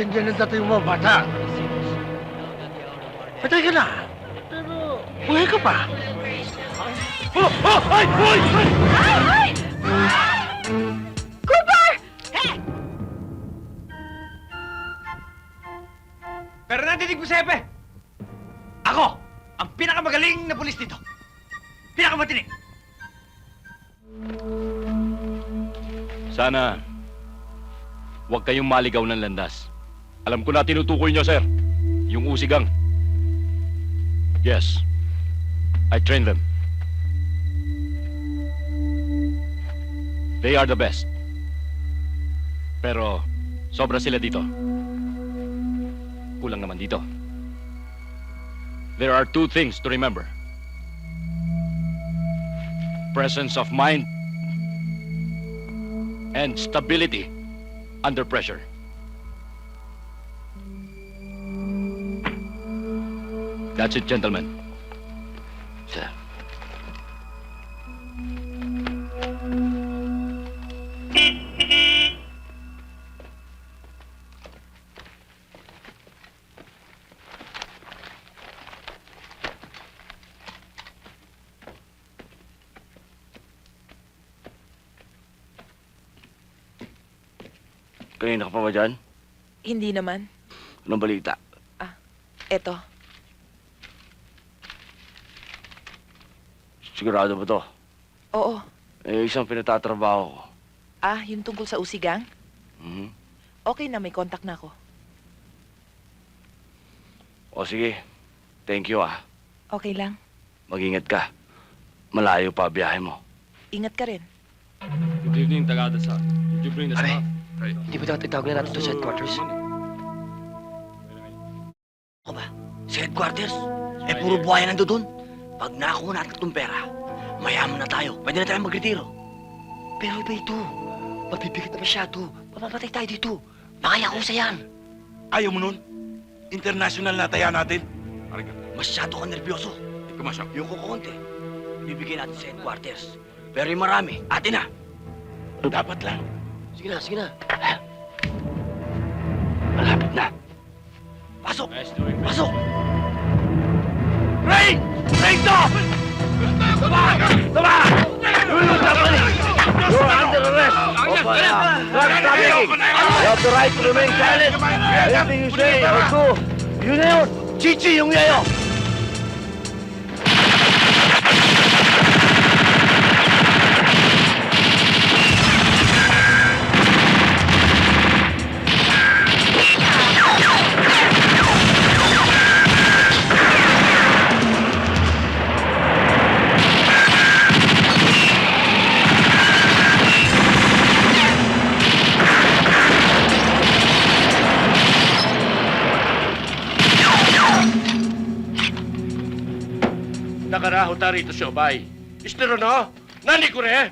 maintindihan ng dating mga bata. Patay ka na. Pero, buhay ka pa. Oh, oh, ay, ay, ay! Ay! Cooper! Hey! Pero nadinig mo, Sepe! Ako, ang pinakamagaling na pulis dito. Pinakamatinig. Sana, huwag kayong maligaw ng landas. Alam ko na tinutukoy nyo, sir. Yung usigang. Yes. I trained them. They are the best. Pero, sobra sila dito. Kulang naman dito. There are two things to remember. Presence of mind and stability under pressure. That's it, gentlemen. Sir. Kanina ka pa ba dyan? Hindi naman. Anong balita? Eto. Sigurado ba to? Oo. Eh, isang pinatatrabaho ko. Ah, yung tungkol sa usigang? Mhm. Okay na, may contact na ako. O sige, thank you ah. Okay lang. Mag-ingat ka. Malayo pa biyahe mo. Ingat ka rin. Good evening, Tagada-san. Did you bring the Pare, stuff? Hindi ba dapat itawag na natin to sa headquarters? Ako ba? Sa headquarters? Eh, puro buhaya nando doon. Pag nakakuha natin itong pera, mayaman na tayo. Pwede na tayo magretiro. Pero iba ito. Mabibigat na masyado. Mamamatay tayo dito. Makaya ko sa yan. Ayaw mo nun? International na taya natin? Masyado ka nervyoso. Yung kukunti, bibigyan natin sa headquarters. Pero yung marami, atin na. Dapat lang. Sige na, sige na. Malapit na. Pasok! Nice doing business. Pasok! Stop! Tama! Tama! You're not happening! You're under arrest of uh, drug trafficking. You have the right to remain silent. Anything you say or do, yun na yun. Chichi yung yayo. pumunta rito si Obay. Istero no? Oh. Nani ko re? Eh.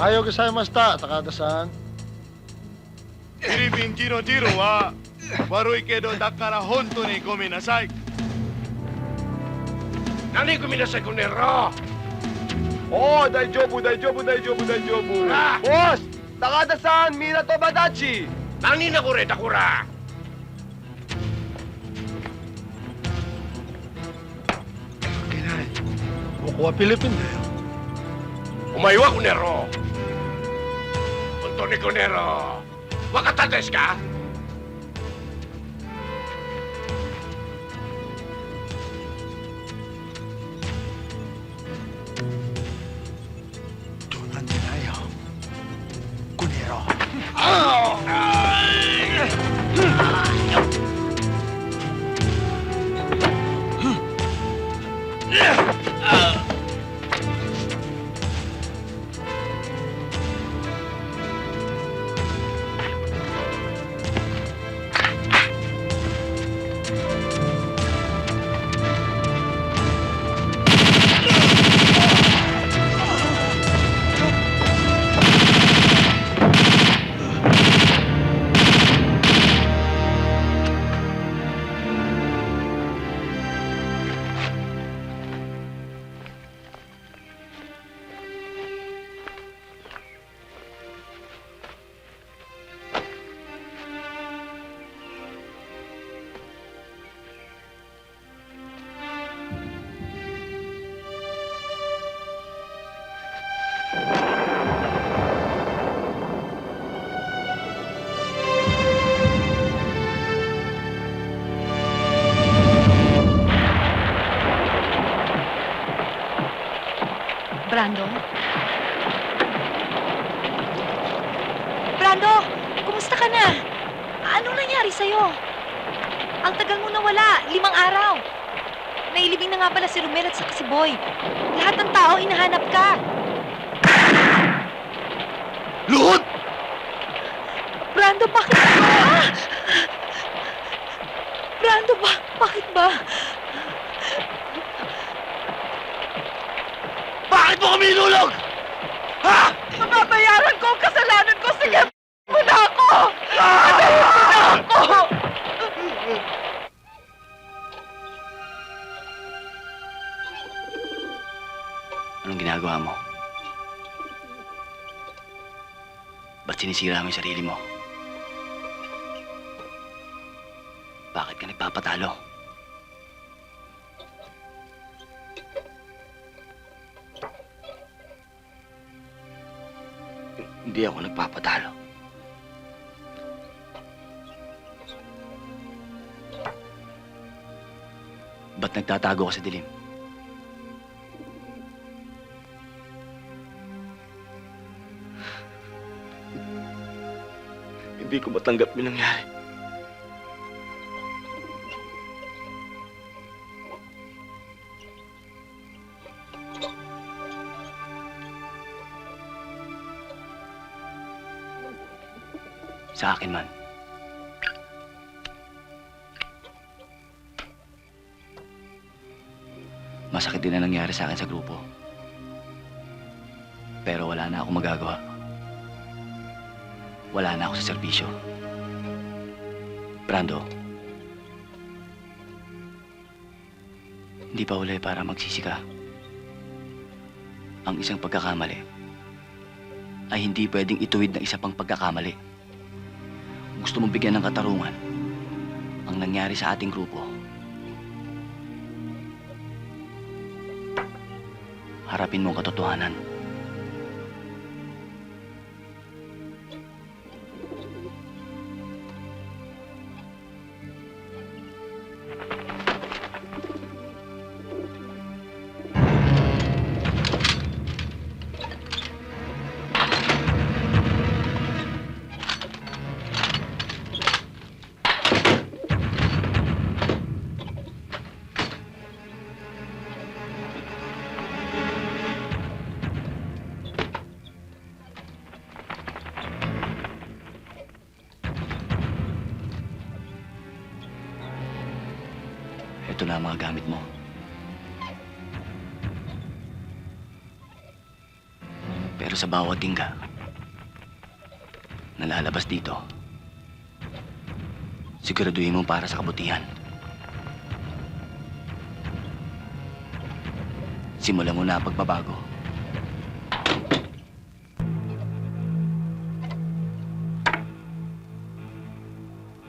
Ayaw kasama masta, takada-san. 1便0 0は悪いけどだから本当にごめんなさい。 Nani ko minasay ko nero? おお、大丈夫、大丈夫、大丈夫、大丈夫。あボス、高田さん、港町。 Nani na ko rin takura? Kinay, bukuha Pilipin na yun. Umaywa ko nero. Punto ni ko nero. Wakatates ka? Tunan Brando? Brando, kumusta ka na? Anong nangyari sa'yo? Ang tagal mo nawala, limang araw. Nailibing na nga pala si Romel at saka si Boy. Lahat ng tao hinahanap ka. Luhod! Brando, bakit ba? Brando, ba? Bakit ba? Bakit mo kami inulog? Ha? Mababayaran ko ang kasalanan ko! Sige, mo na ako! Anong ginagawa mo? Ba't sinisira mo yung sarili mo? Bakit ka nagpapatalo? Hindi ako nagpapatalo. Ba't nagtatago ka sa dilim? Hindi ko matanggap yung. Sa akin man. Masakit din na nangyari sa akin sa grupo. Pero wala na akong magagawa. Wala na ako sa serbisyo. Brando. Hindi pa huli para magsisi ka. Ang isang pagkakamali ay hindi pwedeng ituwid ng isa pang pagkakamali. Gusto mong bigyan ng katarungan ang nangyari sa ating grupo. Harapin mo ang katotohanan. Na ang mga gamit mo. Pero sa bawat tingga na lalabas dito, siguraduhin mo para sa kabutihan. Simulan mo na pagbabago.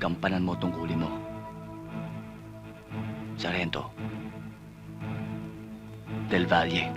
Gampanan mo tungkulin mo. Sargento. Del Valle.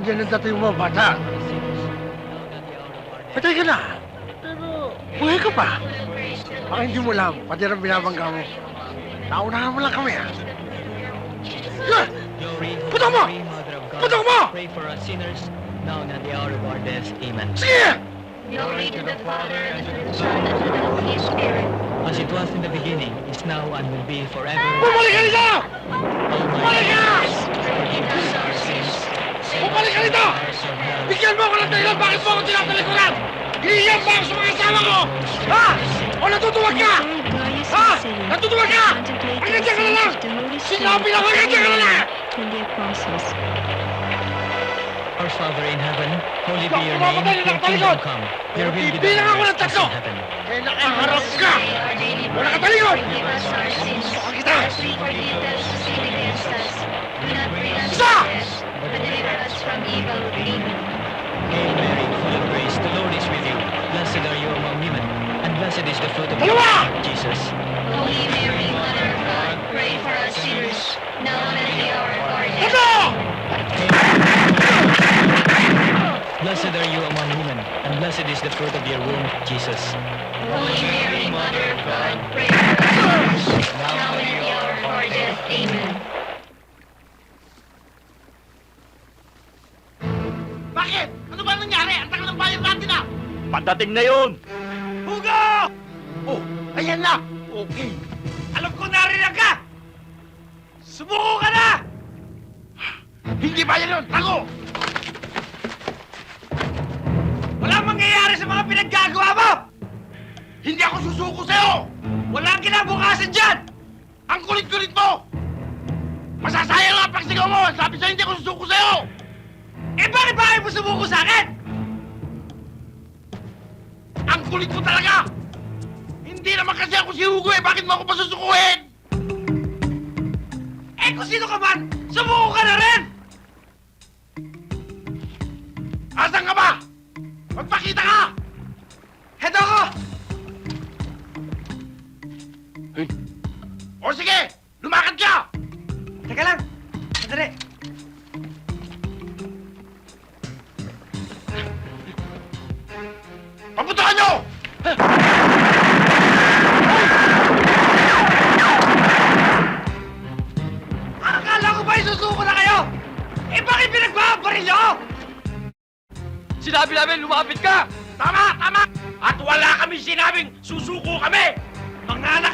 Nandiyan ang dating mga bata. Patay ka na. Pero, buhay ka pa. Baka hindi mo lang, pati rin binabangga mo. Naunahan mo lang kami, ha? Ah! Putok mo! Putok mo! Pray for us sinners, Now and at the hour of our death. Amen. Sige! Glory to the Father, and to the Son, and to the Holy Spirit. As it was in the beginning, is now, and will be forever. Bumalik ka! Bumalik ka! Forgive us our sins. Save Bumalik ka dito! Ako ng dahilan bakit mo ako tinatalikuran! Hinihiyan ba ako sa mga asawa ko? Ha? O natutuwag ka? Ha? Natutuwag ka? Hanggang dyan ka na lang! Sinabi na hanggang dyan ka na lang! Our Father in heaven, holy be your name, na your kingdom come. Your will be done on ng earth as in heaven. Kaya nakaharap ka! O nakatalikod! Forgive us Hail Mary, full of grace, the Lord is with you. Blessed are you among women, and blessed is the fruit of your womb, Jesus. Holy Mary, Mother of God, pray for us sinners, now and at the hour of our death. Ito! Blessed are you among women, and blessed is the fruit of your womb, Jesus. Holy Mary, Mother of God, pray for us sinners, now and at the hour of our death. Amen. Padating na yun! Hugo! Oh, ayan na! Okay. Alam ko narinig ka! Sumuko ka na! Hindi ba yan yun? Tago! Walang mangyayari sa mga pinaggagawa mo! Hindi ako susuko sa'yo! Walang kinabukasan dyan! Ang kulit-kulit mo! Masasayang ang pagsigaw mo! Sabi sa'yo hindi ako susuko sa'yo! Eh bakit ba ayaw mo sumuko sa akin? Kulit mo talaga! Hindi naman kasi ako si Hugo eh! Bakit mo ako pasusukuhin? Eh kung sino ka man, sumuko ka na rin! Asan ka ba? Magpakita ka! Heto ako! O sige! Lumakad ka! Teka lang! Sandali! Sinabi namin lumapit ka! Tama! Tama! At wala kami sinabing susuko kami! Mga anak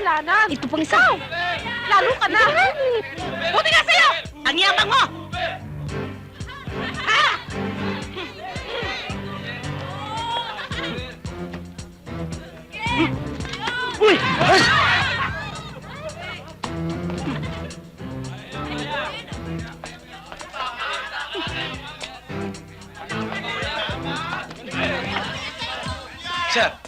kasalanan. Ito pang isa. Lalo ka na. Buti nga sa'yo! Ang yabang mo! Ha? Sir,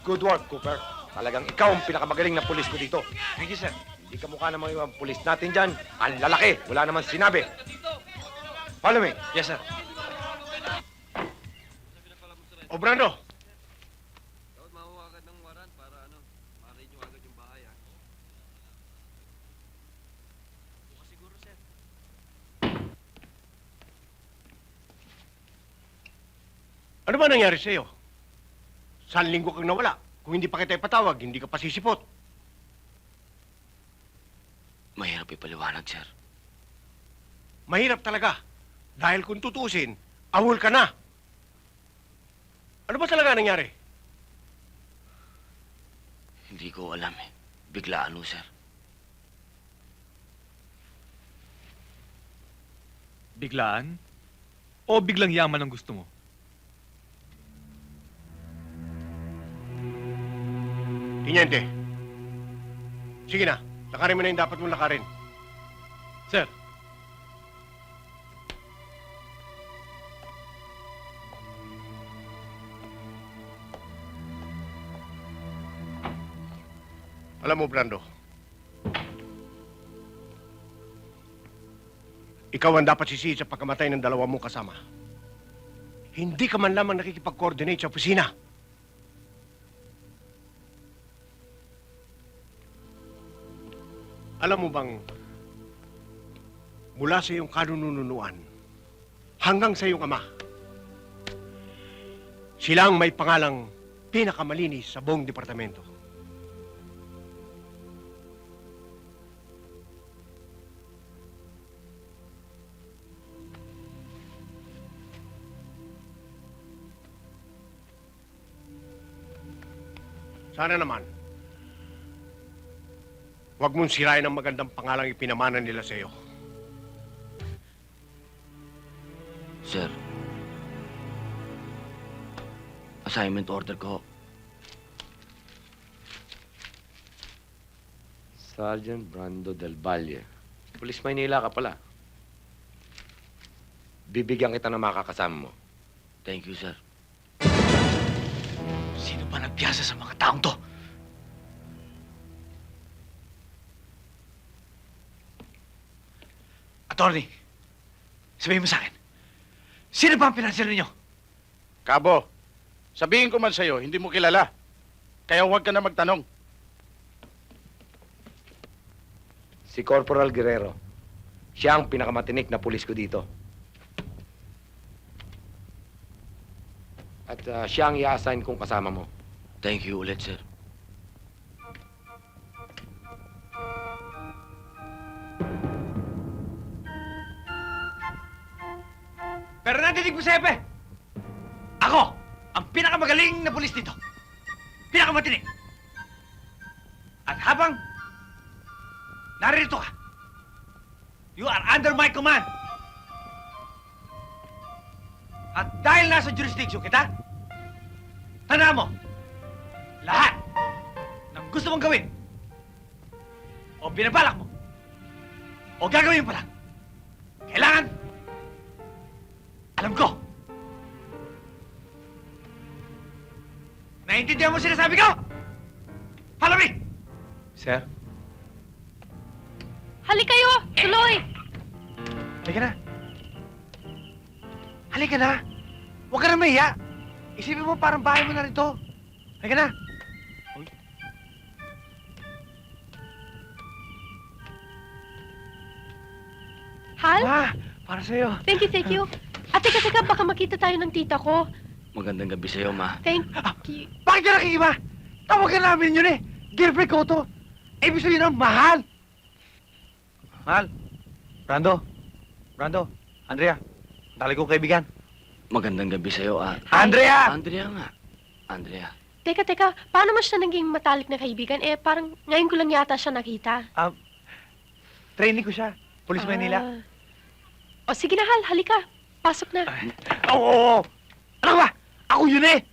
Good work, Cooper. Talagang ikaw ang pinakamagaling na pulis ko dito. Thank you, sir. Hindi ka mukha ng mga pulis natin dyan. Ang lalaki. Wala naman sinabi. Follow me. Yes, sir. Obrando! Dapat makuha agad ng waran para ano, marin agad yung bahay, ha? Siguro, sir. Ano ba nangyari sa'yo? Saan linggo kang nawala? Kung hindi pa kita ipatawag, hindi ka pasisipot. Mahirap ipaliwanag, sir. Mahirap talaga. Dahil kung tutusin, awol ka na. Ano ba talaga nangyari? Hindi ko alam eh. Biglaan ho, sir. Biglaan? O biglang yaman ang gusto mo? Tinyente. Sige na. Lakarin mo na yung dapat mong lakarin. Sir, Alam mo, Brando. Ikaw ang dapat sisihin sa pagkamatay ng dalawa mong kasama. Hindi ka man lamang nakikipag-coordinate sa opisina. Alam mo bang, mula sa iyong kanununuan hanggang sa iyong ama, sila ang may pangalang pinakamalinis sa buong departamento. Sana naman, huwag mong sirain ang magandang pangalang ipinamana nila sa iyo. Sir. Assignment order ko. Sergeant Brando Del Valle. Pulis Maynila ka pala. Bibigyan kita ng makakasama mo. Thank you, sir. Sino ba nagpiyasa sa mga taong to? Attorney, sabihin mo sa akin, sino ba ang pinansyal ninyo? Kabo, sabihin ko man sa'yo, hindi mo kilala. Kaya huwag ka na magtanong. Si Corporal Guerrero. Siya ang pinakamatinik na pulis ko dito. At ah, siya ang i-assign kong kasama mo. Thank you ulit, sir. Pero nadinig mo, Sepe! Ako, ang pinakamagaling na pulis dito. Pinakamatinig. At habang naririto ka, you are under my command. At dahil nasa jurisdiction kita, tandaan mo, lahat ng gusto mong gawin, o binabalak mo, o gagawin pa lang, kailangan alam ko! Naintindihan mo sinasabi ko? Follow me! sir, Halik kayo! Tuloy! Halika na. Halika na. Huwag ka na mahiya. Isipin mo parang bahay mo na rin to. Halika na. Hal? Ma, para sa'yo. Thank you, thank you. At teka, teka, baka makita tayo ng tita ko. Magandang gabi sa'yo, ma. Thank you. Bakit ka nakikiba? Tawagan namin yun eh. Girlfriend ko to. Ibig sabihin ng mahal. Mahal. Brando. Brando. Andrea. Dali kong kaibigan. Magandang gabi sa'yo, ah. Andrea! Andrea nga. Andrea. Teka, teka, paano mo siya naging matalik na kaibigan? Eh, parang ngayon ko lang yata siya nakita. Training ko siya. Police Manila. Ah. O sige na, Hal, halika. Pasok na. Oo, oo, oo. Ano ba? Ako yun eh.